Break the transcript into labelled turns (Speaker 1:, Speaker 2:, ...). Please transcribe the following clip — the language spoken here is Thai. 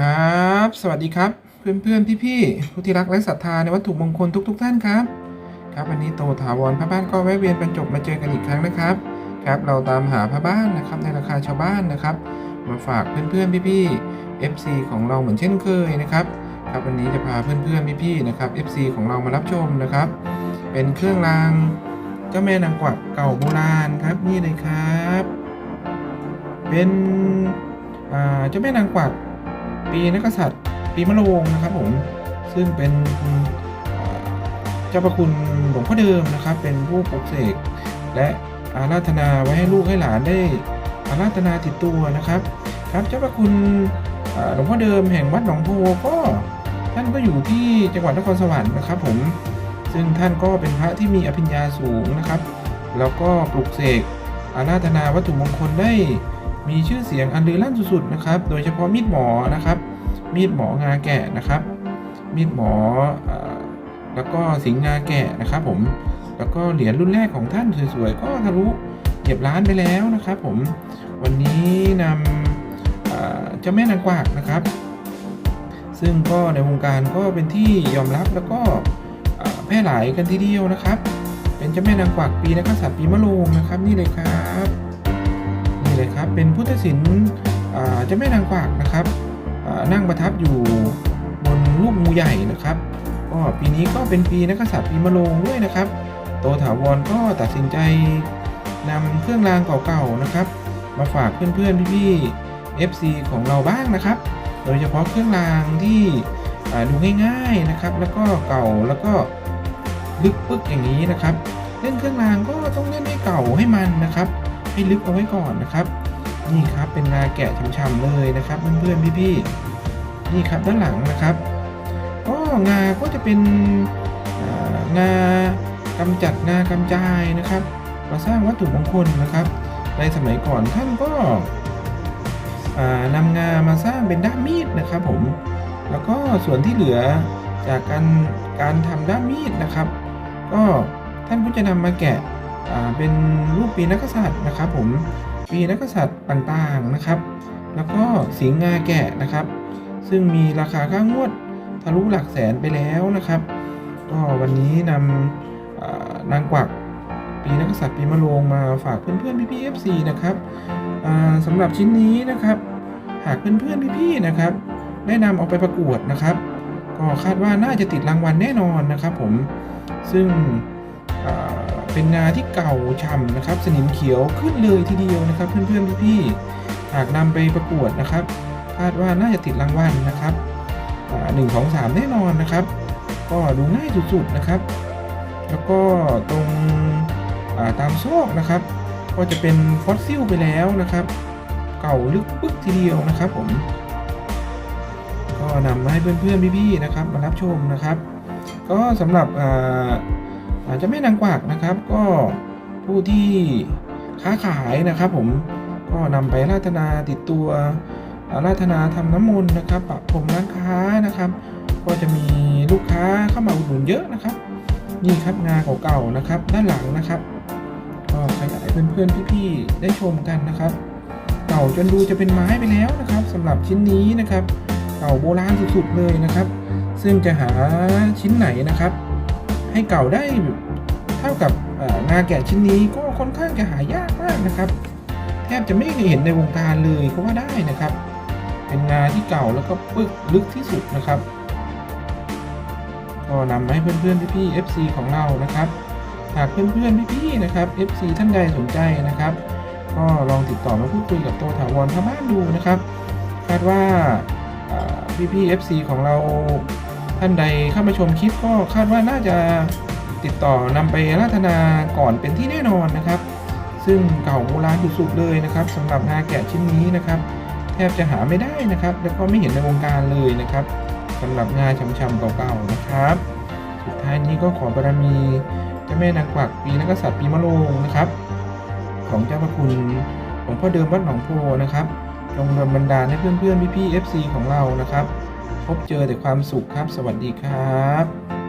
Speaker 1: ครับ สวัสดีครับ เพื่อนเพื่อนพี่พี่ๆผู้ที่รักและศรัทธาในวัตถุมงคลทุก ๆ ท่านครับ ครับวันนี้โตถาวรพระบ้านก็แวะเวียนบรรจบมาเจอกันอีกครั้งนะครับ ครับเราตามหาพระบ้านนะครับในราคาชาวบ้านนะครับ มาฝากเพื่อนเพื่อนพี่พี่ๆ FC ของเราเหมือนเช่นเคยนะครับครับวันนี้จะพาเพื่อนเพื่อนพี่พี่ๆ นะครับ FC ของเรามารับชมนะครับ เป็นเครื่องรางเจ้าแม่นางกวักเก่าโบราณครับนี่เลยครับ เป็นอ่าเจ้าแม่นางกวัก ปีนักษัตริย์ ปีมะโรงนะครับผมซึ่งเป็นเจ้าประคุณหลวงพ่อเดิมนะครับ เป็นผู้ปลุกเสกและอาราธนาไว้ให้ลูกให้หลานได้อาราธนาติดตัวนะครับ ครับเจ้าประคุณหลวงพ่อเดิมแห่งวัดหนองโพก็ท่านก็อยู่ที่จังหวัดนครสวรรค์นะครับ ผมซึ่งท่านก็เป็นพระที่มีอภิญญาสูงนะครับ แล้วก็ปลุกเสกอาราธนาวัตถุมงคลได้ มีชื่อเสียงอันลือลั่นสุดๆนะครับ โดยเฉพาะมีดหมอนะครับ มีดหมองาแกะนะครับ มีดหมออแล้วก็สิงงาแกะนะครับ ผม แล้วก็เหรียญรุ่นแรกของท่านสวยๆก็ทะลุเหยียบล้านไปแล้วนะครับ ผม วันนี้นำเจ้าแม่นางกวักนะครับ ซึ่งก็ในวงการก็เป็นที่ยอมรับแล้วก็แพร่หลายกันทีเดียวนะครับ เป็นเจ้าแม่นางกวักปีนักกษัตริย์ปีมะโรงนะครับนี่เลยครับ เลยครับ เป็นพุทธศิลป์จ้าแม่นางกวักนะครับนั่งประทับอยู่บนลูกงูใหญ่นะครับก็ปีนี้ก็เป็นปีนักษัตริย์ปีมะโรงด้วยนะครับ โตถาวรก็ตัดสินใจนำเครื่องรางเก่าๆนะครับ มาฝากเพื่อนๆพี่ๆ FC ของเราบ้างนะครับ โดยเฉพาะเครื่องรางที่ดูง่ายๆนะครับ แล้วก็เก่าแล้วก็ลึกปึ๊กอย่างนี้นะครับ เล่นเครื่องรางก็ต้องเล่นให้เก่าให้มันนะครับ ให้ลึกเอาไว้ก่อนนะครับ นี่ครับเป็นงาแกะช่ำๆเลยนะครับเพื่อนๆพี่ๆนี่ครับด้านหลังนะครับ ก็งาก็จะเป็นอ่างากำจัดงากำจายนะครับ มาสร้างวัตถุมงคลนะครับ ในสมัยก่อนท่านก็อ่านำงามาสร้างเป็นด้ามมีดนะครับผมแล้วก็ส่วนที่เหลือจากการการทำด้ามมีดนะครับ ก็ท่านก็จะนำมาแกะ เป็นรูปปีนักษัตริย์นะครับ ผมปีนักษัตริย์ต่างๆนะครับ แล้วก็สิงห์งาแกะนะครับ ซึ่งมีราคาค่างวดทะลุหลักแสนไปแล้วนะครับ ก็วันนี้นำนางกวักปีนักษัตริย์ปีมะโรงมาฝากเพื่อนๆพี่ๆ FC นะครับสำหรับชิ้นนี้นะครับ หากเพื่อนๆพี่ๆนะครับ ได้นำเอาไปประกวดนะครับ ก็คาดว่าน่าจะติดรางวัลแน่นอนนะครับ ผมซึ่ง เป็นงาที่เก่าช่ำนะครับ สนิมเขียวขึ้นเลยทีเดียวนะครับ เพื่อนๆพี่ๆหากนำไปประกวดนะครับคาดว่าน่าจะติดรางวัลนะครับหนึ่งสองสามแน่นอนนะครับ ก็ดูง่ายสุดๆนะครับ แล้วก็ตรงาตามซอกนะครับ ก็จะเป็นฟอสซิลไปแล้วนะครับ เก่าลึกปึ๊กทีเดียวนะครับผม ก็นำมาให้เพื่อนๆพี่ๆนะครับ มารับชมนะครับ ก็สำหรับ อาจจะไม่นางกวักนะครับ ก็ผู้ที่ค้าขายนะครับ ผมก็นำไปราธนาติดตัวราธนาทำน้ำมนต์นะครับปะพรมร้านค้านะครับ ก็จะมีลูกค้าเข้ามาอุดหนุนเยอะนะครับ นี่ครับงาเก่าๆนะครับ ด้านหลังนะครับ ก็ขยายเพื่อนๆพี่ๆได้ชมกันนะครับ เก่าจนดูจะเป็นไม้ไปแล้วนะครับสำหรับชิ้นนี้นะครับ เก่าโบราณสุดๆเลยนะครับ ซึ่งจะหาชิ้นไหนนะครับ ให้เก่าได้เท่ากับงาแกะชิ้นนี้ก็ค่อนข้างจะหายากมากนะครับ แทบจะไม่เคยเห็นในวงการเลยก็ว่าได้นะครับ เป็นงาที่เก่าแล้วก็ปึกลึกที่สุดนะครับ ก็นำมาให้เพื่อนๆพี่ๆ FC ของเรานะครับหากเพื่อนๆพี่ๆนะครับ FC ท่านใดสนใจนะครับ ก็ลองติดต่อมาพูดคุยกับโตถาวรพม่านดูนะครับ คาดว่าอ่าพี่ๆ FC ของเรา ท่านใดเข้ามาชมคลิปก็คาดว่าน่าจะติดต่อนำไปราธนาก่อนเป็นที่แน่นอนนะครับ ซึ่งเก่าโบราณสุดๆเลยนะครับสำหรับงาแกะชิ้นนี้นะครับ แทบจะหาไม่ได้นะครับ แล้วก็ไม่เห็นในวงการเลยนะครับสำหรับงาช้ำๆเก่าๆนะครับ สุดท้ายนี้ก็ขอบารมีเจ้าแม่นางกวักปีนักกษัตริย์ปีมะโรงนะครับ ของเจ้าพระคุณหลวงพ่อเดิมวัดหนองโพนะครับจงดลบันดาลให้เพื่อนๆพี่ๆ FC ของเรานะครับ พบเจอแต่ความสุขครับ สวัสดีครับ